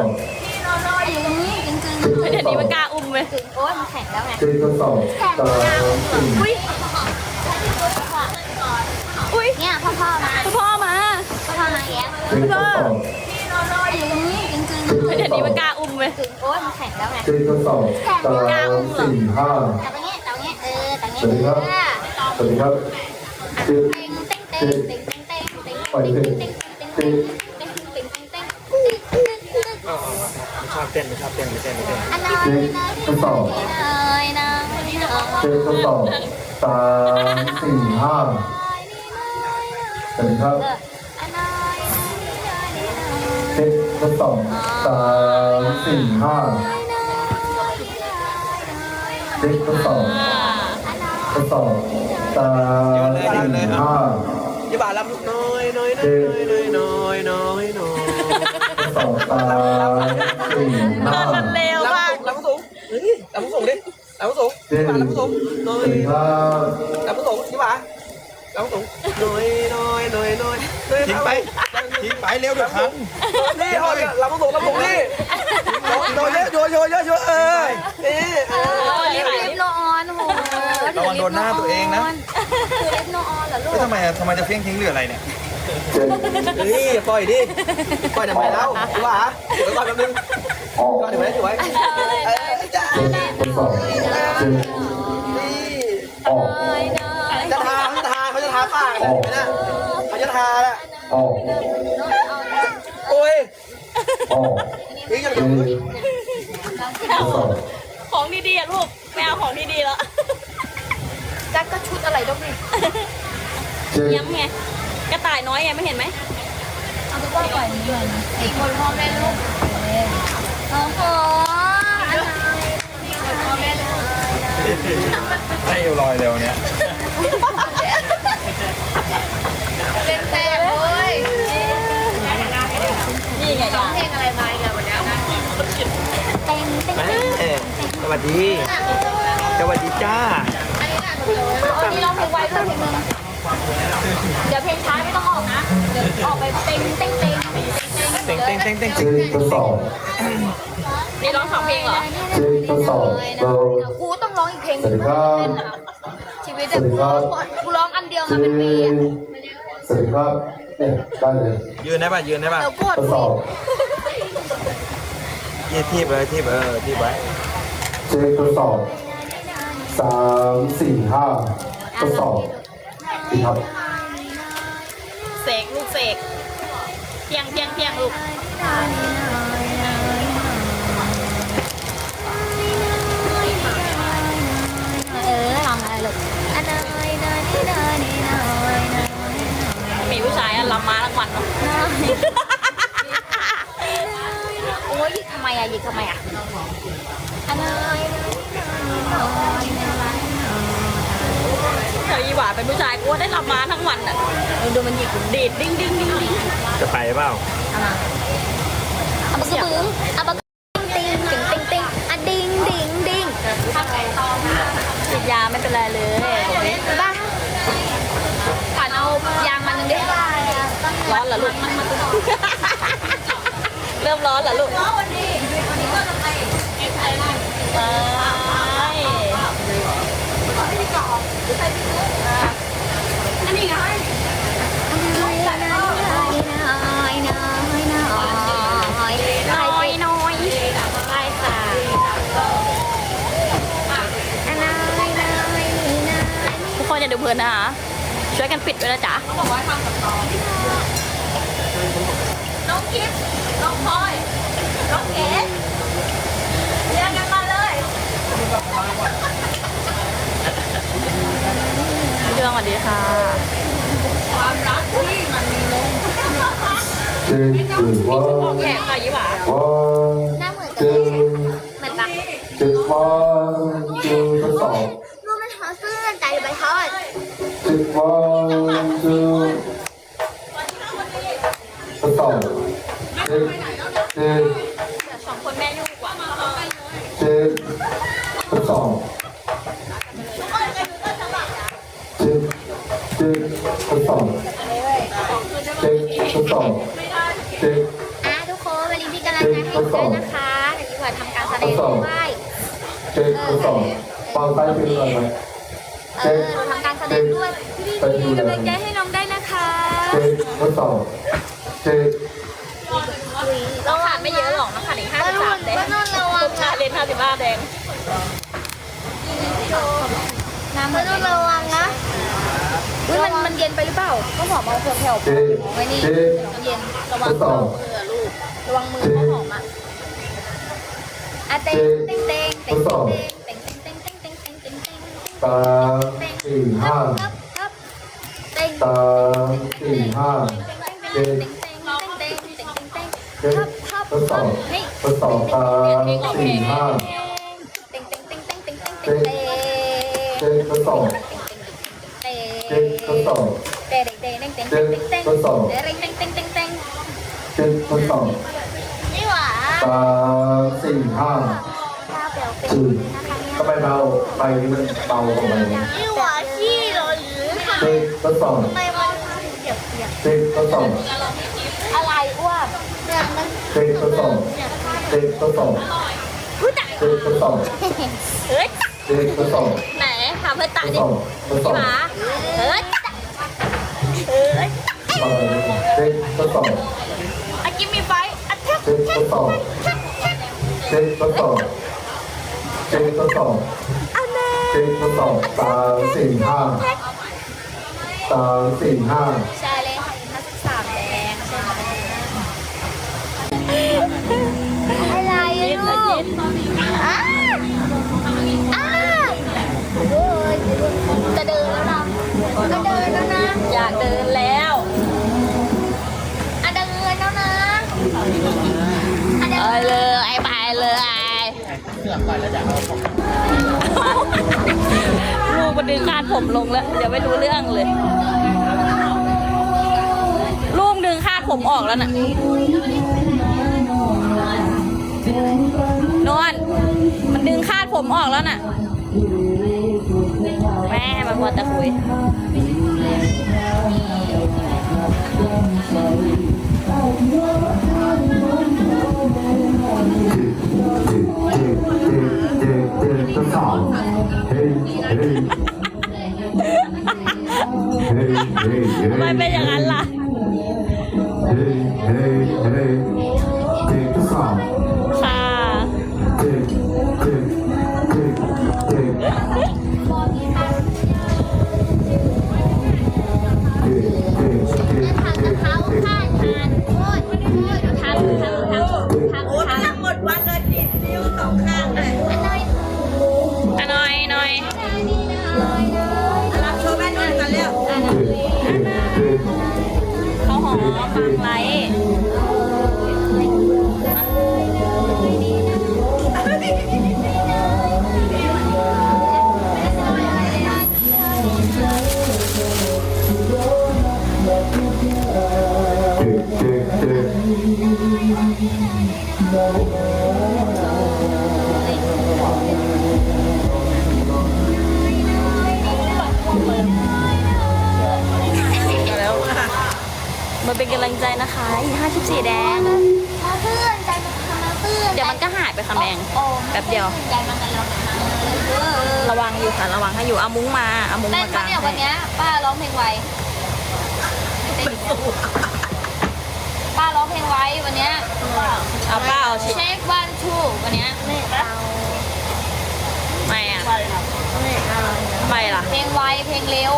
อบอยู่ตรงนี้จริงเช็คทดเดี๋ยวสอนี้บมันกล้าอุ้มเลยๆถึงโอ้ยมันแข็งแล้วไงเช็คทดสอบสามสี่อุ้ยอุ้ยเนี่ยพ่อพ่อมาคุณพ่อมาพ่อพ่อมาแย้มเช็คทดสอบอยู่ตรงนี้จริงเช็คทเดี๋ยดวสอนี้บมันกล้าอุ้มเลยๆถึงโอ้ยมันแข็งแล้วไงเช็คทดสอบสามสี่ห้าแต่ตรงนี้แต่ตรงนี้เออแต่ตรงสวัสดีนี้ครับสวัสดีครับเช็คเต็งเต็งเต็งเต็งเต็งเต็งเต็งเต็งเต็ง ต้นไม่ชอบเต้นไม่เต้นไม่เต้นอันนั้นเช็คทดสอบเอ้ยนะเช็คทดสอบสามสี่ห้าสวัสดีครับอันนั้นเช็คทดสอบสามสี่ห้าเช็คทดสอบทดสอบสามสี่ห้ายี่บารับลูกน้อยน้อยน้อยน้อยน้อยน้อยทดสอบสาม นอนมันเร็วมากลำสูงลำสูงดิลำสูงนี่มาลำสูงน้อยลำสูงนี่มาลำสูงน้อยน้อยน้อยน้อยทิ้งไปทิ้งไปเร็วเดี๋ยวพันนี่เอาลำสูงลำสูงนี่โยนเยอะโยนเยอะโยนเยอะเออนี่รีบรีบอง ระวังโดนหน้าตัวเองนะ คือลิปโนออนเหรอลูเฮ้ยกทำไมอะทำไมจะเฟี้ยงทิ้งหรืออะไรเนี่ยเช็คนี่ปล่อยดิ ปล่อยทำไมแล้วยี่บาเดี๋ยวก่อนแป๊บนึงออกก่อนเดี๋ยวไว้เดี๋ยวไว้เออจ้าเช็คทดสอบเช็คนี่ออกจะทาเขาจะทาเขาจะทาปากนะเห็นไหมนะเขาจะทาละออกโอ้ยออกนี่ยังเช็ยังคทดสอบของดีๆอะลูก ไม่เอาของดีๆแล้วจักก็ชุด อะไรต้องนี่เช็คย้ำไงกระต่ายน้อยไงไม่เห็นไหมเอาตัวปล่อยนี่เลยสี่คนพ่อแม่ลูกโอ้โหอะไรพ่อแม่เลยให้เอวลอยเร็วเนี่ยเป็นแซ่บเลยนี่ไงจ้ะเพลงอะไรมาอีกอะวันนี้เต็งเต็งแม่เต็งสวัสดี สวัสดีจ้า อันนี้ร้องเพลงไวด้วยเพลงนึงเดี๋ยวเพลงช้าไม่ต้องออกนะ เดี๋ยวออกไปเต็งเต็งเต็งเต็งเต็งเต็งเต็งเช็คทดสอบนี่ร้องสองเพลงเหรอเช็คทดสอบเรากูต้องร้องอีกเพลงสวัสดีครับชีวิตกูร้องกูร้องอันเดียวเช็มาเป็นปีอะคสวัสดีครับเนี่ยได้เลยยืนได้ป่ะยืนได้ป่ะเดี๋ยวกดทดสอบยืนทีบเลยทีบเออทีบไว้เช็คทดสอบ สามสี่ห้าทดสอบดีครับเสกลูกเสกเพียงเพียงเพียงลูกเออลองอะไรลูกมีผู้ชายอะรับมาทั้งวันเนาะโอ้ยทำไมอะยิกทำไมอะ อันน้อยน้อยน้อยเดี๋ยวอีหวาเป็นผู้ชายกูว่าได้รับมาทั้งวันอะเออดูมันหยิกดีดดิ้งดิ้งดิ้งดิ้งจะไปเปล่าเอาปากระบึ้งเอาปากติงติงติงติงอะดิงดิงดิงทำไงต่อฉีดยาไม่เป็นไรเลยบ้าผ่านเอายางมันนึงดิร้อนเหรอลูกเริ่มร้อนเหรอลูก เพลินนะคะ ช่วยกันปิดด้วยนะจ๊ะน้องกิฟน้องพลอย น้องเก๋เรียกกันมาเลยพี่เรื่องสวัสดีค่ะ ความรักที่มันมีลมเช็คหรือว่าแขกค่ะยี่หวาว่า แต่ใบทอด one two stop เจ็ดเจสองคนแม่ลูกกว่าเจ็ดสองเจ็ดเจ็ดสองเจ็ดสองเจ็ดอะทุกคนวันนี้พี่กำลังจะให้ด้วยนะคะเดี๋ยวพี่ว่ทำการแสดงด้วยเจ็สองฟังไปเป็นอะไร เออหนูทำการแสดงด้วยพี่พีกำลังใจให้น้องได้นะคะเช็คทดสอบเช็คเราขาดไม่เยอะหรอกนะขาดอีกห้าสิบสามแดงบ้านนนระวังชาเลนห้าสิบห้าแดงน้ำบ้านนนระวังนะอุ้ยมันมันเย็นไปหรือเปล่าก็หอมเอาแผ่วเช็คๆไว้นี่เช็คเย็นระวังทดสอบระวังมือเขาหอมอะอะเต็งเต็งเต็งเต็งามสี่ห้าสามสี่ห้าเจ็ดเจ็ดทดสอบทดสอบสามสี่ห้าเจ็ดเจ็ดทดสอบเจ็ดทดสอบเจ็ดทดสอบเจ็ดทดสอบสามสี่ห้า ข้าวเปลวเป็นสี่นะคะทำไมเบาไปนี่มันเบาของมันนี่หว่าขี้เหรอหรือค่ะเช็คทดสอบทำไมมันเปียกเปียกเช็คทดสอบอะไรอ้วนเนี่ยมันเช็คทดสอบเช็คทดสอบผู้ใหญ่เช็คทดสอบเฮ้ยเช็คทดสอบไหนหาเพื่อนทตาดดิสอบทดสอบหมาเฮ้ยเฮ้ยเช็คทดสอบอากิมมีไฟอัดแทบเช็คทดสอบเช็คทดสอบ เช็คทดสอบอันแน่เช็คทดสอบสามสี่ห้าสามสี่ห้าใช่เลยค่ะนักศึกษาแดงใช่ไหมอะไรอะลูกอ้าอ้าโอ้ยจะเดินแล้วนะจะเดินแล้วนะ ลูกมันดึงคาดผมลงแล้วเดี๋ยวไม่รู้เรื่องเลย ลูกดึงคาดผมออกแล้วน่ะนวลมันดึงคาดผมออกแล้วน่ะ แม่มันมัวแต่คุย ทำไมเป็นอย่างนั้นล่ะ เฮ้ยเฮ้ยเฮ้ยเช็คทดสอบางไลท์ นกำลังใจนะคะ อีก54แดง มาเพื่อนใจมาเพื่อนเดี๋ยวมันก็หายไปค่ะแมง โอ้แป๊บเดียว ใจมันกันแล้วนะคะระวังอยู่ค่ะระวังให้อยู่เอามุ้งมาเอามุ้งเต้นมากปะลางเนี่ยวันเนี้ยป้าร้องเพลงไวเต้นป้าร้องเพลงไว้วันเนี้ยเอาเป้าชิเช็ควันทูวันเนี้ยไม่เอาไม่อะไม่เอาทำไมล่ะ เพลงไวเพลงเร็ว